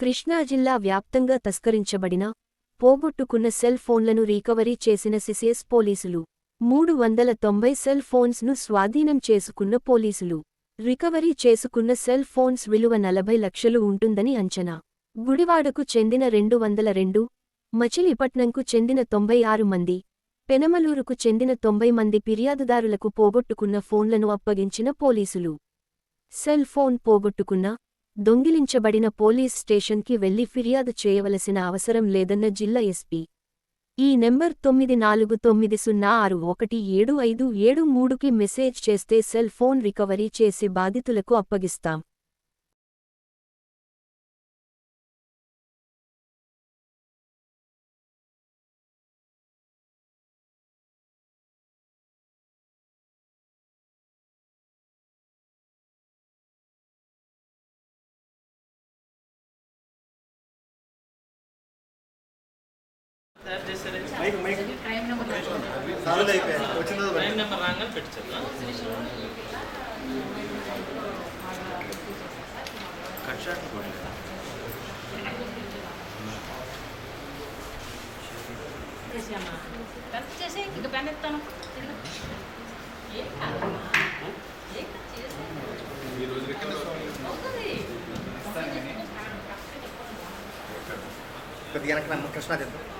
కృష్ణా జిల్లా వ్యాప్తంగా తస్కరించబడిన పోగొట్టుకున్న సెల్ ఫోన్లను రీకవరీ చేసిన సిసిఎస్ పోలీసులు మూడు వందల తొంభై సెల్ ఫోన్స్ను స్వాధీనం చేసుకున్న పోలీసులు రికవరీ చేసుకున్న సెల్ ఫోన్స్ విలువ నలభై లక్షలు ఉంటుందని అంచనా. గుడివాడకు చెందిన రెండు వందల రెండు మచిలీపట్నంకు చెందిన తొంభై ఆరు మంది పెనమలూరుకు చెందిన తొంభై మంది ఫిర్యాదుదారులకు పోగొట్టుకున్న ఫోన్లను అప్పగించిన పోలీసులు. సెల్ ఫోన్ పోగొట్టుకున్న దొంగిలించబడిన పోలీస్ స్టేషన్కి వెళ్ళి ఫిర్యాదు చేయవలసిన అవసరం లేదన్న జిల్లా ఎస్పీ. ఈ నెంబర్ తొమ్మిది నాలుగు తొమ్మిది సున్నా ఆరు ఒకటి ఏడు ఐదు ఏడు మూడుకి మెసేజ్ చేస్తే సెల్ ఫోన్ రికవరీ చేసి బాధితులకు అప్పగిస్తాం. లైన్ నెంబర్ రాగానే పెట్టారు కట్ షాట్. కరెక్ట్ చేసేయ్. ఇక పెన్. తిరుగు. ఏం. ఏం కాదు, చేసేయ్. అవుతుంది. కొద్దిగా నమ్మ కృష్ణా చెప్తాం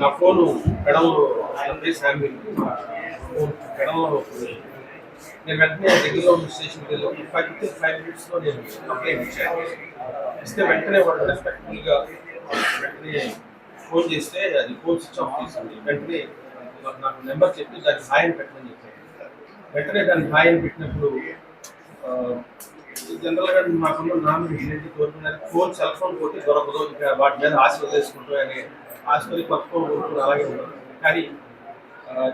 నా ఫోను పెడంలో ప్లేస్ నేను వెంటనే దగ్గరలో ఉన్న స్టేషన్కి వెళ్ళి ఫైవ్ టు ఫైవ్ మినిట్స్లో నేను కంప్లైంట్ ఇచ్చాను. ఇస్తే వెంటనే వాళ్ళు రెస్పెక్ట్ఫుల్గా వెంటనే ఫోన్ చేస్తే అది ఫోన్ స్విచ్ ఆఫ్ చేసింది. వెంటనే నాకు నెంబర్ చెప్పి దాన్ని హాయ్ పెట్టమని చెప్పాను వెంటనే దాన్ని హాయ్ పెట్టినప్పుడు జనరల్గా మాకున్న నామినేషన్ ఏంటి కోరుకున్నారు. ఫోన్ సెల్ ఫోన్ కొట్టి దొరకదు. ఇంకా వాటి మీద ఆశ వదిలేసుకుంటూ అని ఆశపడి పక్కన ఫోన్ అలాగే ఉన్నారు. కానీ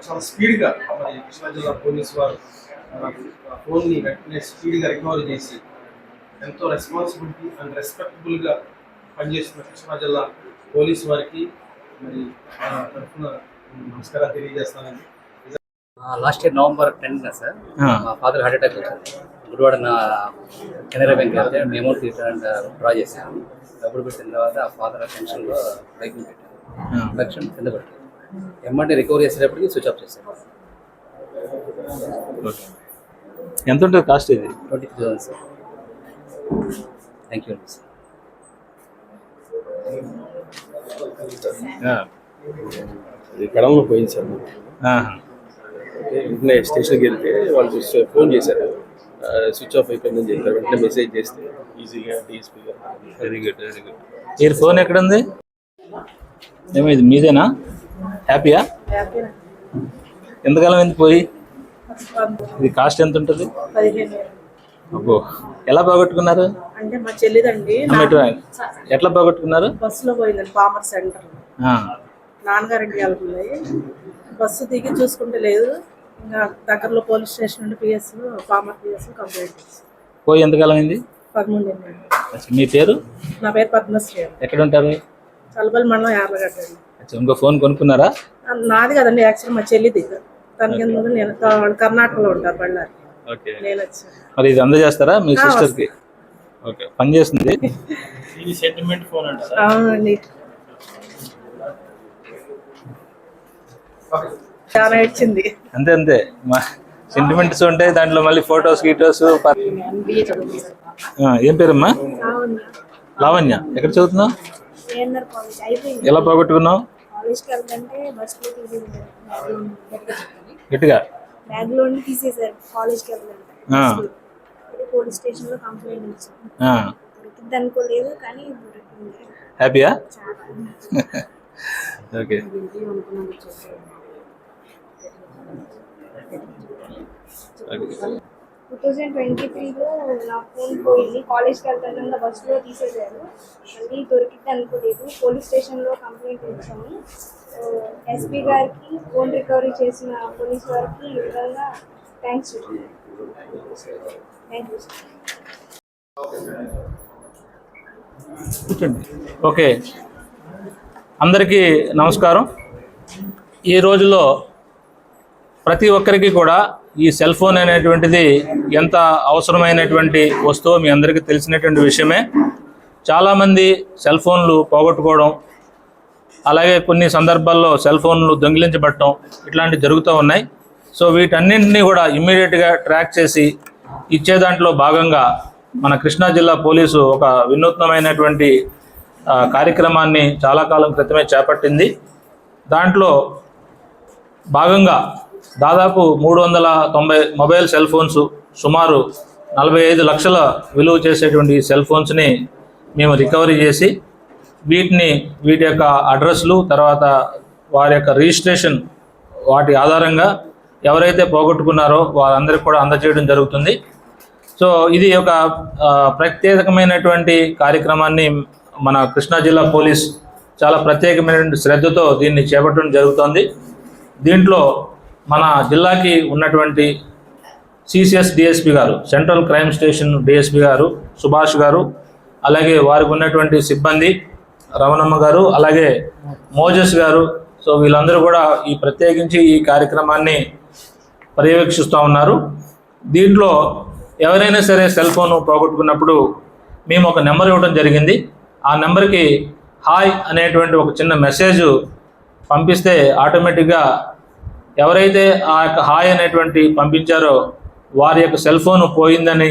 చాలా స్పీడ్గా మరి కృష్ణా జిల్లా పోలీస్ వారు ఫోన్ని వెంటనే స్పీడ్గా రికవరీ చేసి ఎంతో రెస్పాన్సిబిలిటీ అండ్ రెస్పెక్టబుల్గా పనిచేస్తున్న కృష్ణా జిల్లా పోలీస్ వారికి మరి నా తరఫున నమస్కారాలు తెలియజేస్తానండి. Last year November tenth sir మా ఫాదర్ హార్ట్ అటాక్ వచ్చింది. గుడివాడ నా కెనరా బ్యాంక్ వెళ్తే మేము అమౌంట్ తీసుకోవడానికి డ్రా చేశాను. డబ్బులు పెట్టిన తర్వాత ఆ ఫాదర్ టెన్షన్లో బైకింగ్ పెట్టాను లక్ష్యం కింద పెట్టాను ఎమ్మంటే రికవరీ చేసేటప్పటికి స్విచ్ ఆఫ్ చేశాను ఎంత ఉంటుంది కాస్ట్ ఇది? Twenty three thousand sir. Thank you అండి సార్ ఇది కడంలో పోయింది సార్. వెంటనే స్టేషన్కి వెళ్తే వాళ్ళు స్విచ్- ఫోన్ చేశారు. స్విచ్ ఆఫ్ అయిపోయిందని చెప్పారు. వెంటనే మెసేజ్ చేస్తే ఈజీగా డీఎస్పీగా. వెరీ గుడ్ వెరీ గుడ్ మీరు ఫోన్ ఎక్కడ ఉంది? ఏమో ఇది మీదేనా? హ్యాపీయా ఎంతకాలం ఎందుకు పోయి? ఇది కాస్ట్ ఎంత ఉంటుంది? అబ్బో ఎలా పోగొట్టుకున్నారు అంటే మా చెల్లిదండి. ఎట్లా పోగొట్టుకున్నారు బస్సులో పోయిందండి పామర్ సెంటర్. నాన్నగారింటి వెళ్తున్నాయి బస్సు దిగి చూసుకుంటే లేదు ఇంకా దగ్గరలో పోలీస్ స్టేషన్ నుండి పిఎస్ పామర్ పిఎస్ కంప్లైంట్ పోయి ఎంతకాలం అయింది? పదమూడు మీ పేరు? నా పేరు పద్మశ్రీ ఎక్కడ ఉంటారు చలబల్ మండలం యార్లగడ్డ అండి. ఇంకో ఫోన్ కొనుక్కున్నారా? నాది కదండి యాక్చువల్ మా చెల్లిది. తన కింద ఉంది, నేను కర్ణాటకలో ఉంటారు బళ్ళారి. ఓకే. నేను వచ్చాను. మరి ఇది అందజేస్తారా మీ ఆ, సిస్టర్కి? ఓకే పని చేస్తుంది. ఇది సెంటిమెంట్ ఫోన్ అంట సార్ అవునండి. చాలా ఇచ్చింది అంతే అంతే. మా సెంటిమెంట్స్ ఉంటాయి దాంట్లో మళ్ళీ ఫొటోస్ గీటోస్ ఏం పేరమ్మా? లావణ్య. ఎక్కడ చదువుతున్నావు? ఎలా పోగొట్టుకున్నావు? తీసేసారు గట్టిగా? పోలీస్ స్టేషన్లో. కంప్లైంట్ ఇచ్చాను ఆ. దొరికింది అనుకోలేదు కానీ దొరికింది. హ్యాపీయా చాలా. ఓకే టూ థౌజండ్ ట్వంటీ త్రీలో నా ఫోన్ పోయింది కాలేజ్కి వెళ్తాను బస్సులో తీసేశారు. మళ్ళీ దొరికింది అనుకోలేదు. పోలీస్ స్టేషన్లో కంప్లైంట్ ఇచ్చాము. ఎస్పీ గారికి ఫోన్ రికవరీ చేసిన పోలీస్ వారికి ఈ విధంగా థ్యాంక్స్ థ్యాంక్ యూ ఓకే. అందరికీ నమస్కారం. ఈ రోజుల్లో ప్రతి ఒక్కరికి కూడా ఈ సెల్ ఫోన్ అనేటువంటిది ఎంత అవసరమైనటువంటి వస్తువు మీ అందరికీ తెలిసినటువంటి విషయమే. చాలామంది సెల్ ఫోన్లు పోగొట్టుకోవడం అలాగే కొన్ని సందర్భాల్లో సెల్ ఫోన్లు దొంగిలించబడటం ఇట్లాంటివి జరుగుతూ ఉన్నాయి. సో వీటన్నింటినీ కూడా ఇమ్మీడియట్గా ట్రాక్ చేసి ఇచ్చే దాంట్లో భాగంగా మన కృష్ణా జిల్లా పోలీసు ఒక వినూత్నమైనటువంటి కార్యక్రమాన్ని చాలా కాలం క్రితమే చేపట్టింది. దాంట్లో భాగంగా దాదాపు మూడు వందల తొంభై మొబైల్ సెల్ ఫోన్స్ సుమారు నలభై ఐదు లక్షల విలువ చేసేటువంటి సెల్ ఫోన్స్ని మేము రికవరీ చేసి వీటిని వీటి యొక్క అడ్రస్లు తర్వాత వారి యొక్క రిజిస్ట్రేషన్ వాటి ఆధారంగా ఎవరైతే పోగొట్టుకున్నారో వారందరికీ కూడా అందజేయడం జరుగుతుంది. సో ఇది ఒక ప్రత్యేకమైనటువంటి కార్యక్రమాన్ని మన కృష్ణా జిల్లా పోలీస్ చాలా ప్రత్యేకమైనటువంటి శ్రద్ధతో దీన్ని చేపట్టడం జరుగుతోంది. దీంట్లో మన జిల్లాకి ఉన్నటువంటి సిసిఎస్ డిఎస్పి గారు సెంట్రల్ క్రైమ్ స్టేషన్ డిఎస్పి గారు సుభాష్ గారు అలాగే వారికి ఉన్నటువంటి సిబ్బంది రమణమ్మ గారు అలాగే మోజస్ గారు. సో వీళ్ళందరూ కూడా ఈ ప్రత్యేకించి ఈ కార్యక్రమాన్ని పర్యవేక్షిస్తూ ఉన్నారు. దీంట్లో ఎవరైనా సరే సెల్ ఫోన్ పోగొట్టుకున్నప్పుడు మేము ఒక నెంబర్ ఇవ్వడం జరిగింది. ఆ నెంబర్కి హాయ్ అనేటువంటి ఒక చిన్న మెసేజ్ పంపిస్తే ఆటోమేటిక్గా ఎవరైతే ఆ యొక్క హాయ్ అనేటువంటి పంపించారో వారి యొక్క సెల్ ఫోన్ పోయిందని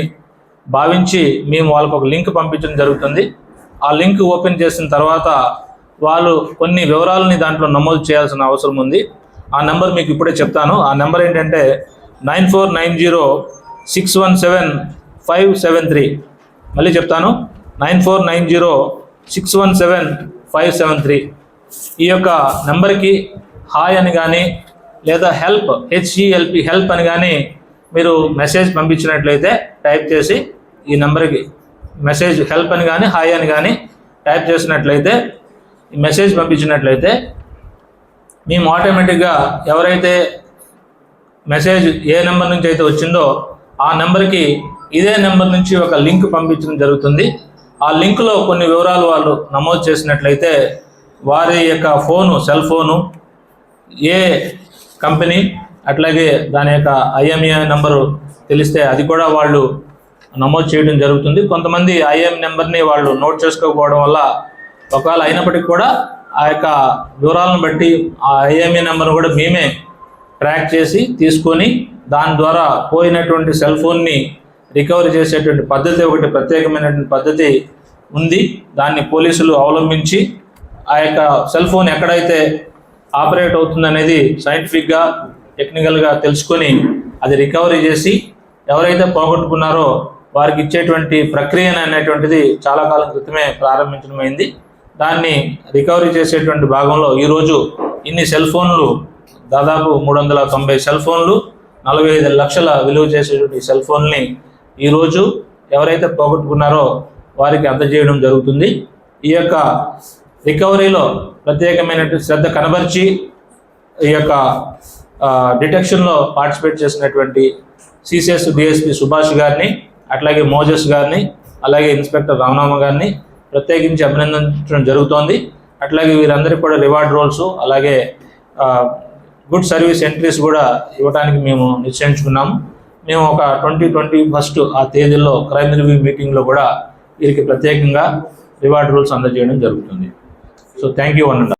భావించి మేము వాళ్ళకు ఒక లింక్ పంపించడం జరుగుతుంది. ఆ లింక్ ఓపెన్ చేసిన తర్వాత వాళ్ళు కొన్ని వివరాలని దాంట్లో నమోదు చేయాల్సిన అవసరం ఉంది. ఆ నెంబర్ మీకు ఇప్పుడే చెప్తాను. ఆ నెంబర్ ఏంటంటే nine four nine zero six one seven five seven three. మళ్ళీ చెప్తాను. Nine four nine zero six one seven five seven three. ఈ యొక్క నెంబర్కి హాయ్ అని కానీ లేదా హెల్ప్ హెచ్ఈఎల్పి హెల్ప్ అని కానీ మీరు మెసేజ్ పంపించినట్లయితే టైప్ చేసి ఈ నెంబర్కి మెసేజ్ హెల్ప్ అని కానీ హాయ్ అని కానీ టైప్ చేసినట్లయితే ఈ మెసేజ్ పంపించినట్లయితే మేము ఆటోమేటిక్గా ఎవరైతే మెసేజ్ ఏ నెంబర్ నుంచి అయితే వచ్చిందో ఆ నెంబర్కి ఇదే నెంబర్ నుంచి ఒక లింక్ పంపించడం జరుగుతుంది. ఆ లింక్లో కొన్ని వివరాలు వాళ్ళు నమోదు చేసినట్లయితే వారి యొక్క ఫోను సెల్ ఫోను ఏ కంపెనీ అట్లాగే దాని యొక్క ఐఎంఏ నెంబరు తెలిస్తే అది కూడా వాళ్ళు నమోదు చేయడం జరుగుతుంది. కొంతమంది ఐఎం నెంబర్ని వాళ్ళు నోట్ చేసుకోకపోవడం వల్ల ఒకవేళ అయినప్పటికీ కూడా ఆ యొక్క వివరాలను బట్టి ఆ ఐఎంఏ నెంబర్ను కూడా మేమే ట్రాక్ చేసి తీసుకొని దాని ద్వారా పోయినటువంటి సెల్ ఫోన్ని రికవరీ చేసేటువంటి పద్ధతి ఒకటి ప్రత్యేకమైనటువంటి పద్ధతి ఉంది. దాన్ని పోలీసులు అవలంబించి ఆ యొక్క సెల్ ఫోన్ ఎక్కడైతే ఆపరేట్ అవుతుంది అనేది సైంటిఫిక్గా టెక్నికల్గా తెలుసుకొని అది రికవరీ చేసి ఎవరైతే పోగొట్టుకున్నారో వారికి ఇచ్చేటువంటి ప్రక్రియ అనేటువంటిది చాలా కాలం క్రితమే ప్రారంభించడమైంది. దాన్ని రికవరీ చేసేటువంటి భాగంలో ఈరోజు ఇన్ని సెల్ ఫోన్లు దాదాపు మూడు వందల తొంభై సెల్ ఫోన్లు నలభై ఐదు లక్షల విలువ చేసేటువంటి సెల్ ఫోన్ని ఈరోజు ఎవరైతే పోగొట్టుకున్నారో వారికి అందజేయడం జరుగుతుంది. ఈ యొక్క రికవరీలో ప్రత్యేకమైనటువంటి శ్రద్ధ కనబరిచి ఈ యొక్క డిటెక్షన్లో పార్టిసిపేట్ చేసినటువంటి సిసిఎస్ డిఎస్పి సుభాష్ గారిని అట్లాగే మోజస్ గారిని అలాగే ఇన్స్పెక్టర్ రామనామ గారిని ప్రత్యేకించి అభినందించడం జరుగుతోంది. అట్లాగే వీరందరికీ కూడా రివార్డ్ రోల్స్ అలాగే గుడ్ సర్వీస్ ఎంట్రీస్ కూడా ఇవ్వడానికి మేము నిశ్చయించుకున్నాము. మేము ఒక ట్వంటీ ట్వంటీ ఫస్ట్ ఆ తేదీలో క్రైమ్ రివ్యూ మీటింగ్లో కూడా వీరికి ప్రత్యేకంగా రివార్డ్ రూల్స్ అందజేయడం జరుగుతుంది. సో థ్యాంక్ యూ అన్న